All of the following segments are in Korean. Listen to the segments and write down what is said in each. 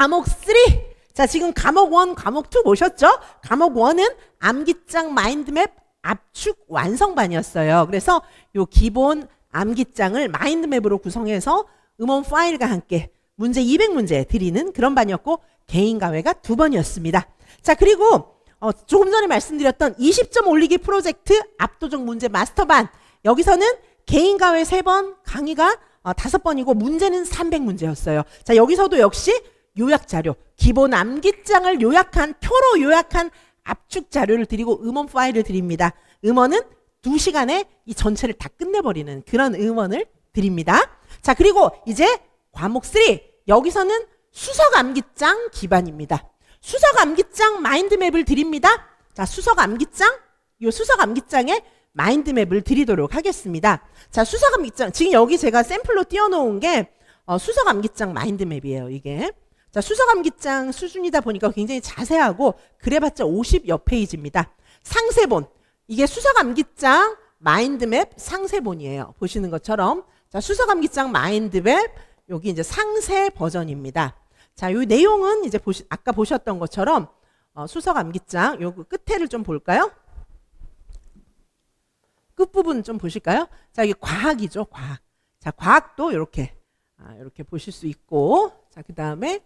과목 3. 자, 지금 과목 1, 과목 2 보셨죠? 과목 1은 암기장 마인드맵 압축 완성반이었어요. 그래서 요 기본 암기장을 마인드맵으로 구성해서 음원 파일과 함께 문제 200문제 드리는 그런 반이었고 개인 가회가 두 번이었습니다. 자, 그리고 어, 조금 전에 말씀드렸던 20점 올리기 프로젝트 압도적 문제 마스터반 여기서는 개인 가회 3번 강의가 어, 5번이고 문제는 300문제였어요. 자, 여기서도 역시 요약 자료, 기본 암기장을 요약한 표로 요약한 압축 자료를 드리고 음원 파일을 드립니다. 음원은 2시간에 이 전체를 다 끝내버리는 그런 음원을 드립니다. 자, 그리고 이제 과목 3. 여기서는 수석 암기장 기반입니다. 수석 암기장 마인드맵을 드립니다. 자, 수석 암기장, 요 수석 암기장에 마인드맵을 드리도록 하겠습니다. 자, 수석 암기장. 지금 여기 제가 샘플로 띄워놓은 게 어, 수석 암기장 마인드맵이에요, 이게. 자, 수석 암기장 수준이다 보니까 굉장히 자세하고 그래봤자 50여 페이지입니다. 상세본. 이게 수석 암기장 마인드맵 상세본이에요. 보시는 것처럼. 자, 수석 암기장 마인드맵 여기 이제 상세 버전입니다. 자, 요 내용은 이제 보시, 아까 보셨던 것처럼 어, 수석 암기장 요 끝에를 좀 볼까요? 끝부분 좀 보실까요? 자, 이게 과학이죠, 과학. 자, 과학도 이렇게 아, 이렇게 보실 수 있고, 자, 그 다음에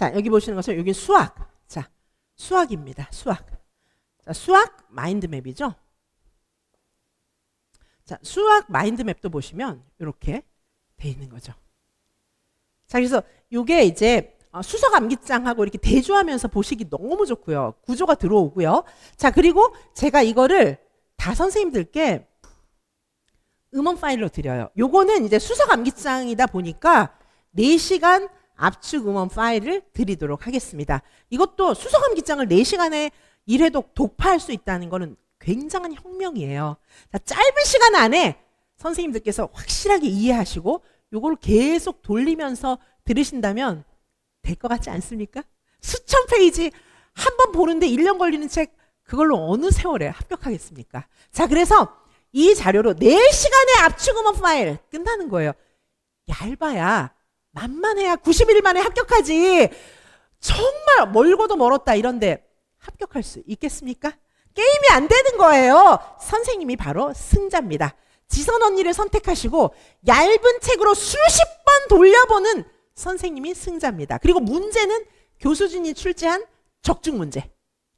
자, 여기 보시는 것은 여기 수학. 자, 수학입니다. 수학. 자, 수학 마인드맵이죠. 자, 수학 마인드맵도 보시면 이렇게 돼 있는 거죠. 자, 그래서 이게 이제 어, 수석 암기장하고 이렇게 대조하면서 보시기 너무 좋고요. 구조가 들어오고요. 자, 그리고 제가 이거를 다 선생님들께 음원 파일로 드려요. 요거는 이제 수석 암기장이다 보니까 4시간 압축 음원 파일을 드리도록 하겠습니다. 이것도 수석 암기장을 4시간에 1회독 독파할 수 있다는 거는 굉장한 혁명이에요. 자, 짧은 시간 안에 선생님들께서 확실하게 이해하시고 요걸 계속 돌리면서 들으신다면 될 것 같지 않습니까? 수천 페이지 한 번 보는데 1년 걸리는 책 그걸로 어느 세월에 합격하겠습니까? 자, 그래서 이 자료로 4시간의 압축 음원 파일 끝나는 거예요. 얇아야 만만해야 90일 만에 합격하지. 정말 멀고도 멀었다 이런데 합격할 수 있겠습니까? 게임이 안 되는 거예요. 선생님이 바로 승자입니다. 지선 언니를 선택하시고 얇은 책으로 수십 번 돌려보는 선생님이 승자입니다. 그리고 문제는 교수진이 출제한 적중 문제.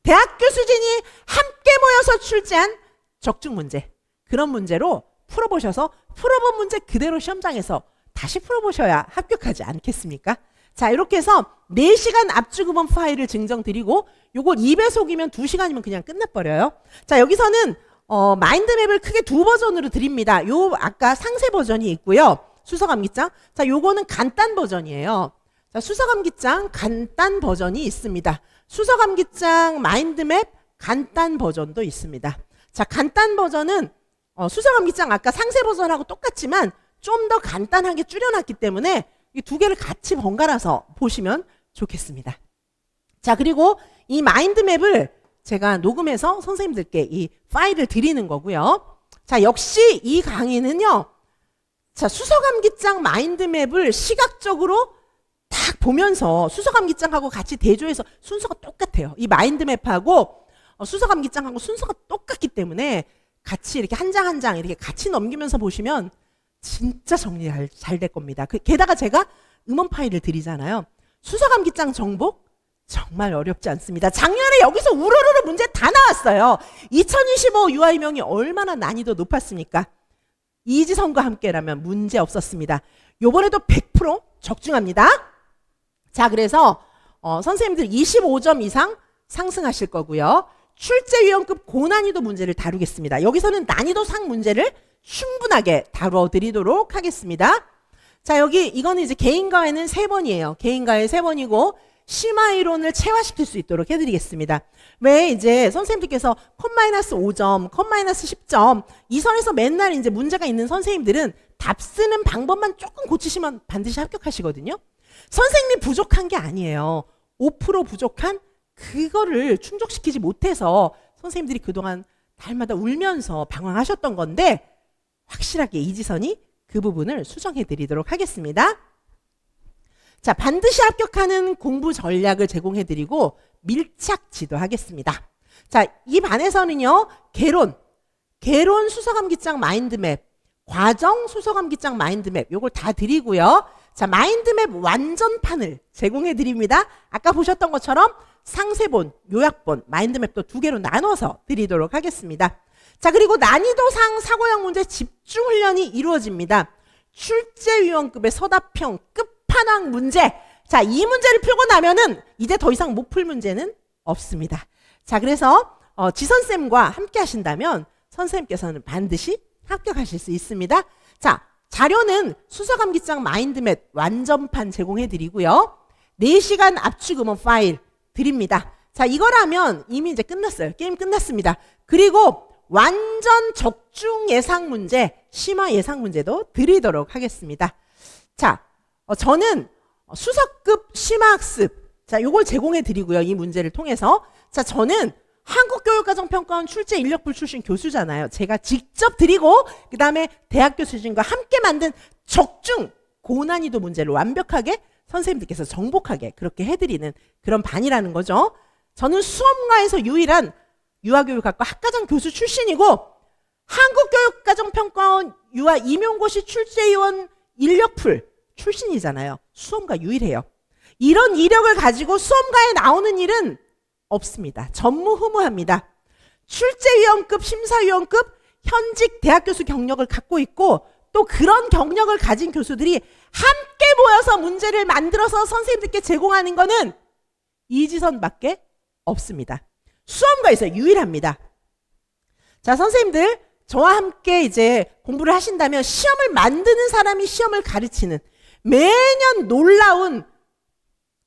대학 교수진이 함께 모여서 출제한 적중 문제. 그런 문제로 풀어보셔서 풀어본 문제 그대로 시험장에서 다시 풀어보셔야 합격하지 않겠습니까? 자, 이렇게 해서 4시간 압축음원 파일을 증정드리고 요걸 2배속이면 2시간이면 그냥 끝나버려요. 자, 여기서는 어, 마인드맵을 크게 두 버전으로 드립니다. 요 아까 상세 버전이 있고요. 수서감기장. 자, 요거는 간단 버전이에요. 자, 수서감기장 간단 버전이 있습니다. 수서감기장 마인드맵 간단 버전도 있습니다. 자, 간단 버전은 어, 수서감기장 아까 상세 버전하고 똑같지만 좀 더 간단하게 줄여놨기 때문에 이 두 개를 같이 번갈아서 보시면 좋겠습니다. 자, 그리고 이 마인드맵을 제가 녹음해서 선생님들께 이 파일을 드리는 거고요. 자, 역시 이 강의는요. 자, 수서감기장 마인드맵을 시각적으로 딱 보면서 수서감기장하고 같이 대조해서 순서가 똑같아요. 이 마인드맵하고 어, 수서감기장하고 순서가 똑같기 때문에 같이 이렇게 한 장 한 장 이렇게 같이 넘기면서 보시면 진짜 정리 잘 될 겁니다. 그, 게다가 제가 음원 파일을 드리잖아요. 수서감기장 정복 정말 어렵지 않습니다. 작년에 여기서 우르르르 문제 다 나왔어요. 2025 유아이명이 얼마나 난이도 높았습니까? 이지성과 함께라면 문제 없었습니다. 요번에도 100% 적중합니다. 자, 그래서 어, 선생님들 25점 이상 상승하실 거고요. 출제 위원급 고난이도 문제를 다루겠습니다. 여기서는 난이도 상 문제를 충분하게 다루어 드리도록 하겠습니다. 자, 여기 이거는 이제 개인과외는 세 번이에요. 개인과외 세 번이고 심화 이론을 체화시킬 수 있도록 해드리겠습니다. 왜 이제 선생님들께서 컷 마이너스 5점, 컷 마이너스 10점 이 선에서 맨날 이제 문제가 있는 선생님들은 답 쓰는 방법만 조금 고치시면 반드시 합격하시거든요. 선생님 부족한 게 아니에요. 5% 부족한 그거를 충족시키지 못해서 선생님들이 그동안 날마다 울면서 방황하셨던 건데 확실하게 이지선이 그 부분을 수정해 드리도록 하겠습니다. 자, 반드시 합격하는 공부 전략을 제공해 드리고 밀착 지도하겠습니다. 자, 이 반에서는요. 개론, 개론 수서감기장 마인드맵, 과정 수서감기장 마인드맵 요걸 다 드리고요. 자, 마인드맵 완전판을 제공해 드립니다. 아까 보셨던 것처럼 상세본, 요약본, 마인드맵도 두 개로 나눠서 드리도록 하겠습니다. 자, 그리고 난이도상 사고형 문제 집중 훈련이 이루어집니다. 출제위원급의 서답형 끝판왕 문제. 자, 이 문제를 풀고 나면은 이제 더 이상 못 풀 문제는 없습니다. 자, 그래서 어, 지선쌤과 함께 하신다면 선생님께서는 반드시 합격하실 수 있습니다. 자, 자료는 수서감기장 마인드맵 완전판 제공해 드리고요. 4시간 압축 음원 파일 드립니다. 자, 이거라면 이미 이제 끝났어요. 게임 끝났습니다. 그리고 완전 적중 예상 문제, 심화 예상 문제도 드리도록 하겠습니다. 자, 어, 저는 수석급 심화학습, 자, 요걸 제공해 드리고요. 이 문제를 통해서. 자, 저는 한국교육과정평가원 출제 인력풀 출신 교수잖아요. 제가 직접 드리고, 그 다음에 대학 교수진과 함께 만든 적중 고난이도 문제를 완벽하게 선생님들께서 정복하게 그렇게 해드리는 그런 반이라는 거죠. 저는 수험가에서 유일한 유아교육학과 학과장 교수 출신이고, 한국교육과정평가원 유아 임용고시 출제위원 인력풀 출신이잖아요. 수험가 유일해요. 이런 이력을 가지고 수험가에 나오는 일은 없습니다. 전무후무합니다. 출제위원급, 심사위원급, 현직 대학 교수 경력을 갖고 있고 또 그런 경력을 가진 교수들이 함께 모여서 문제를 만들어서 선생님들께 제공하는 거는 이지선밖에 없습니다. 수험가에서 유일합니다. 자, 선생님들 저와 함께 이제 공부를 하신다면 시험을 만드는 사람이 시험을 가르치는 매년 놀라운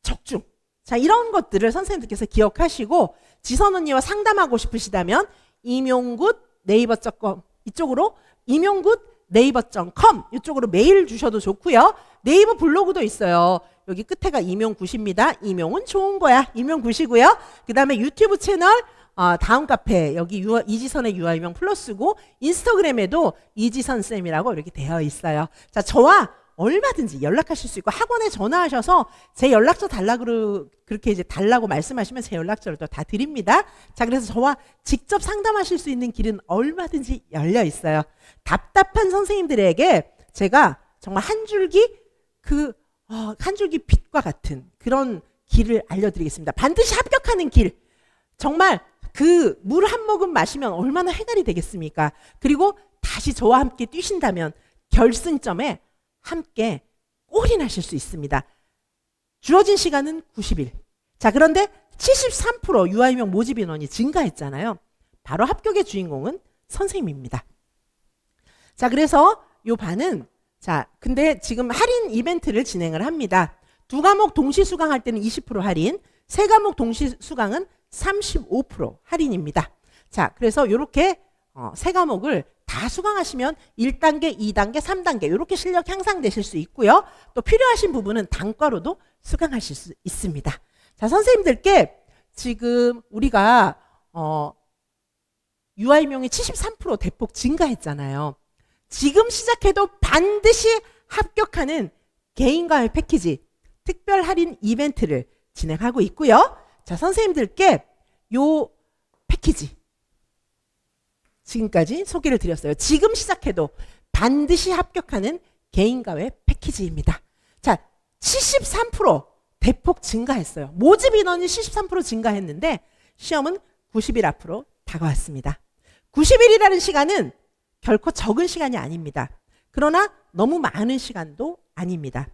적중. 자, 이런 것들을 선생님들께서 기억하시고 지선 언니와 상담하고 싶으시다면 임용굿 네이버.com 이쪽으로 임용굿 네이버.com 이쪽으로 메일 주셔도 좋고요. 네이버 블로그도 있어요. 여기 끝에가 임용굿입니다. 임용은 좋은 거야. 임용굿이고요. 그 다음에 유튜브 채널 어, 다음 카페 여기 유아, 이지선의 유아이명 플러스고 인스타그램에도 이지선 쌤이라고 이렇게 되어 있어요. 자, 저와 얼마든지 연락하실 수 있고 학원에 전화하셔서 제 연락처 달라고 그렇게 이제 달라고 말씀하시면 제 연락처를 또 다 드립니다. 자, 그래서 저와 직접 상담하실 수 있는 길은 얼마든지 열려 있어요. 답답한 선생님들에게 제가 정말 한 줄기 그 어, 한 줄기 빛과 같은 그런 길을 알려드리겠습니다. 반드시 합격하는 길. 정말 그 물 한 모금 마시면 얼마나 해갈이 되겠습니까? 그리고 다시 저와 함께 뛰신다면 결승점에 함께 올인하실 수 있습니다. 주어진 시간은 90일. 자, 그런데 73% 유아임용 모집 인원이 증가했잖아요. 바로 합격의 주인공은 선생님입니다. 자, 그래서 요 반은 자, 근데 지금 할인 이벤트를 진행을 합니다. 두 과목 동시 수강할 때는 20% 할인, 세 과목 동시 수강은 35% 할인입니다. 자, 그래서 요렇게 어, 세 과목을 다 수강하시면 1단계, 2단계, 3단계 이렇게 실력 향상되실 수 있고요. 또 필요하신 부분은 단과로도 수강하실 수 있습니다. 자, 선생님들께 지금 우리가 어, 유아임용이 73% 대폭 증가했잖아요. 지금 시작해도 반드시 합격하는 개인과외 패키지 특별 할인 이벤트를 진행하고 있고요. 자, 선생님들께 요 패키지 지금까지 소개를 드렸어요. 지금 시작해도 반드시 합격하는 개인과외 패키지입니다. 자, 73% 대폭 증가했어요. 모집 인원이 73% 증가했는데 시험은 90일 앞으로 다가왔습니다. 90일이라는 시간은 결코 적은 시간이 아닙니다. 그러나 너무 많은 시간도 아닙니다.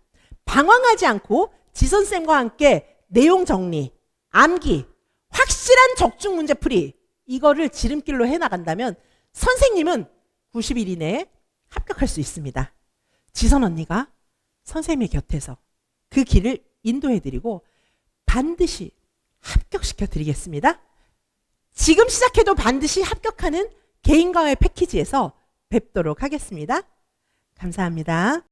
방황하지 않고 지선쌤과 함께 내용 정리, 암기, 확실한 적중 문제 풀이, 이거를 지름길로 해나간다면 선생님은 90일 이내에 합격할 수 있습니다. 지선 언니가 선생님의 곁에서 그 길을 인도해드리고 반드시 합격시켜 드리겠습니다. 지금 시작해도 반드시 합격하는 개인과외 패키지에서 뵙도록 하겠습니다. 감사합니다.